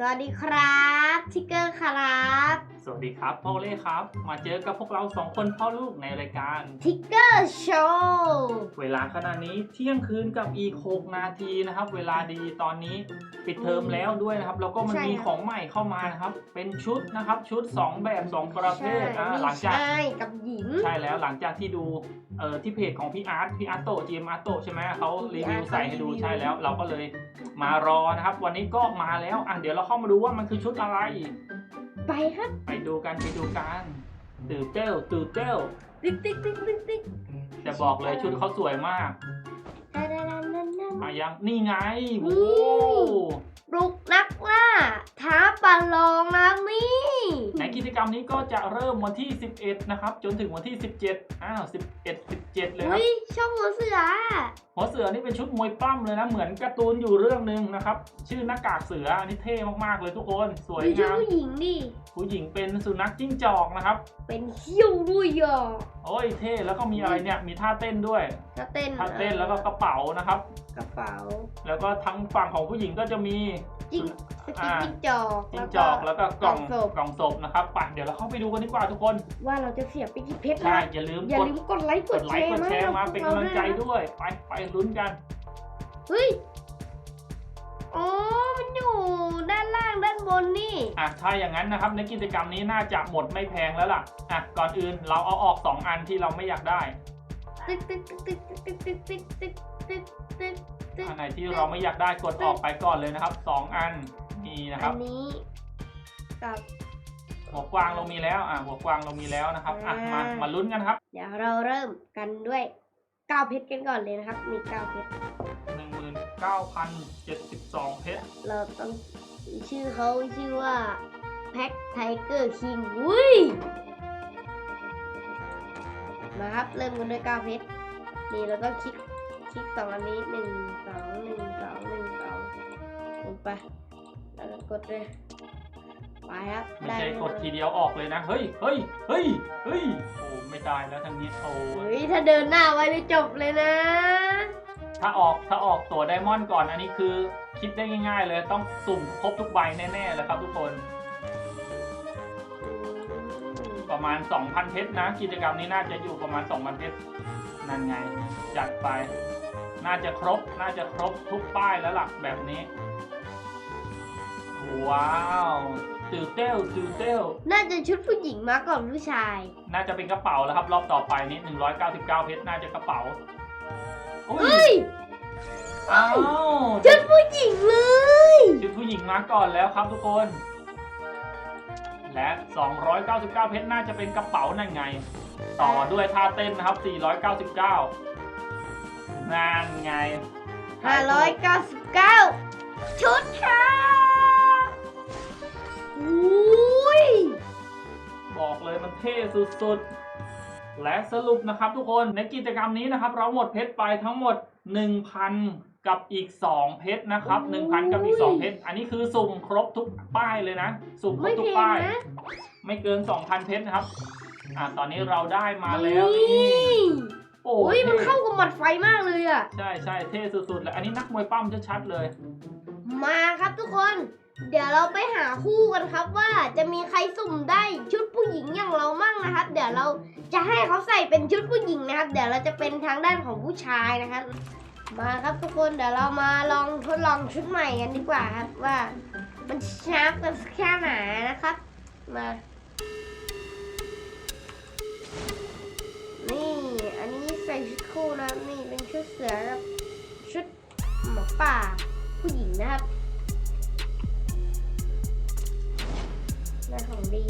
สวัสดีครับทิกเกอร์ครับ วัสดีครับพ่อเล่ครับ มาเจอกับพวกเราสองคนพ่อลูกในรายการทิกเกอร์โชว์เวลาขณะนี้เที่ยงคืนกับอีก6นาทีนะครับ เวลาดีตอนนี้ปิดเทอมแล้วด้วยนะครับ แล้วก็มันมีของใหม่เข้ามานะครับ เป็นชุดนะครับชุด 2 แบบ 2 ประเภทอ่าหลังจากใช่กับหญิงใช่แล้วหลังจากที่ดูเอ่อที่เพจของพี่อาร์ตพี่อาร์ตโตจีมอาร์ตโตใช่ไหมเขารีวิวใส่ให้ดูใช่แล้ว เราก็เลยมารอนะครับ วันนี้ก็มาแล้วอะเดี๋ยวเราเข้ามาดูว่ามันคือชุดอะไร ไปครับไปดูกันไปดูกันตื่นเต้วตื่นเต้วติ๊กติ๊กติ๊กติ๊กติ๊กแต่บอกเลยชุดเขาสวยมากดาดาดาดาดามายังนี่ไงนี่โอ้ปลุกนักล่าท้าประลองนะนี่ในกิจกรรมนี้ก็จะเริ่มวันที่ 11 นะครับ จนถึงวันที่ 17 อ้าว 11 17เลยครัอุ้บยชอบหัวเสือ หัวเสือนี่เป็นชุดมวยปล้ำเลยนะ เหมือนการ์ตูนอยู่เรื่องหนึ่งนะครับ ชื่อหน้ากากเสืออันนี้เท่มากๆเลยทุกคน สวยดูชุดงามผู้หญิงดิผู้หญิงเป็นสุนัขจิ้งจอกนะครับ เป็นคิ้วด้วยอะโอ้ยเท่แล้วก็มีอะไรเนี่ยมีท่าเต้นด้วยถ้าเต้นท่าเต้นแล้วก็กระเป๋านะครับ กระเป๋า แล้วก็ทั้งฝั่งของผู้หญิงก็จะมี จิ้งสกินอ่าจิ้งจอกจิ้งจอกแล้วก็กล่องกล่องศพกล่องศพนะครับไปเดี๋ยวเราเข้าไปดูกันดีกว่าทุกคนว่าเราจะเสียไปกี่เพชรใช่นะอย่าลืมอย่ากดลืมกดไลค์กกดดไลแชค์กร์ดแชร์มาให้เป็นพวกำลังใจราด้วย ไปไปลุ้นกันเฮ้ยอ๋อมันอยู่ด้านล่างด้านบนนี่อะถ้าอย่างนั้นนะครับในกิจกรรมนี้น่าจะหมดไม่แพงแล้วล่ะอะก่อนอื่นเราเอาออก 2 อันที่เราไม่อยากได้ ติ๊กติ๊กติ๊กติ๊กติ๊กติ๊กติ๊กติ๊กติ๊กติ๊ก อันไหนที่เราไม่อยากได้กดออกไปก่อนเลยนะครับ 2 อันนี่นะคอัรับนนี้กับหัวกวางเรามีแล้ว อะหัวกวางเรามีแล้วนะครับอะมาอ่ามมาลุ้นกันครับ เดี๋ยวเราเริ่มกันด้วยเก้าเพชรกันก่อนเลยนะครับ มีเก้าเพชร19,072เพชรเราต้องชื่อเขาชื่อว่าแพ็คไทเกอร์คิงอุ้ยมาครับ เริ่มกันด้วยเก้าเพชรนี่เราต้องคลิก คลิกสองอันนี้หนึ่งสองหนึ่งสองหนึ่งสองลงไปแล้วก็กดเลยไปครับไม่ใช่แน่นอนกดทีเดียวออกเลยนะเฮ้ยเฮ้ยเฮ้ยเฮ้ยโอ้ไม่ได้แล้วทางนี้โอ้เฮ้ยถ้าเดินหน้าไว้จะจบเลยนะ ถ้าออกถ้าออกตัวไดมอนด์ก่อนอันนี้คือ คิดได้ง่าย ๆ เลยต้องสุ่มครบทุกใบแน่ๆเลยครับทุกคน ประมาณ 2,000 เพชรนะ กิจกรรมนี้น่าจะอยู่ประมาณ 2,000 เพชรนั่นไง จัดไป น่าจะครบ น่าจะครบทุกป้ายแล้วล่ะแบบนี้ ว้าวตือเต้วตือเต้วน่าจะชุดผู้หญิงมาก่อนผู้ชาย น่าจะเป็นกระเป๋าแล้วครับ รอบต่อไปนี้ 199 เพชร น่าจะกระเป๋าอุ้เฮ้ยอ้าวชุดผู้หญิงเลย ชุดผู้หญิงมาก่อนแล้วครับทุกคน และ 299 เพชรน่าจะเป็นกระเป๋านั่นไง ต่อด้วยท่าเต้นนะครับ 499นั่นไง599 ชุดค่ะอุ้ยบอกเลยมันเท่สุดๆ และสรุปนะครับทุกคนในกิจกรรมนี้นะครับ เราหมดเพชรไปทั้งหมด 1,000 กับอีก2เพชรนะครับ1,000 กับอีก 2 เพชร อันนี้คือสุ่มครบทุกป้ายเลยนะ สุ่มครไม่บทุเพกลงป้ายนะไม่เกิน 2,000 เพชรนะครับ อ่าตอนนี้เราได้มาแล้วนี่นี่โอ้อุ้ยมันท่เข้ากับหมัดไฟมากเลยอะ ใช่ใช่เท่สุดๆเลยอันนี้นักมวยปั้มชัดๆเลย มาครับทุกคน เดี๋ยวเราไปหาคู่กันครับว่าจะมีใครสุ่มได้ชุดผู้หญิงอย่างเรามั่งนะครับ เดี๋ยวเราจะให้เขาใส่เป็นชุดผู้หญิงนะครับ เดี๋ยวเราจะเป็นทางด้านของผู้ชายนะครับ มาครับทุกคนเดี๋ยวเรามาลองทดลองชุดใหม่กันดีกว่าครับว่ามันชาร์ปกันแค่ไหนนะครับ มา นี่อันนี้ใส่ชุดคู่นะนี่เป็นชุดเสือกับชุดหมอป่าผู้หญิงนะครับหน้าของดี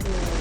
Avenue.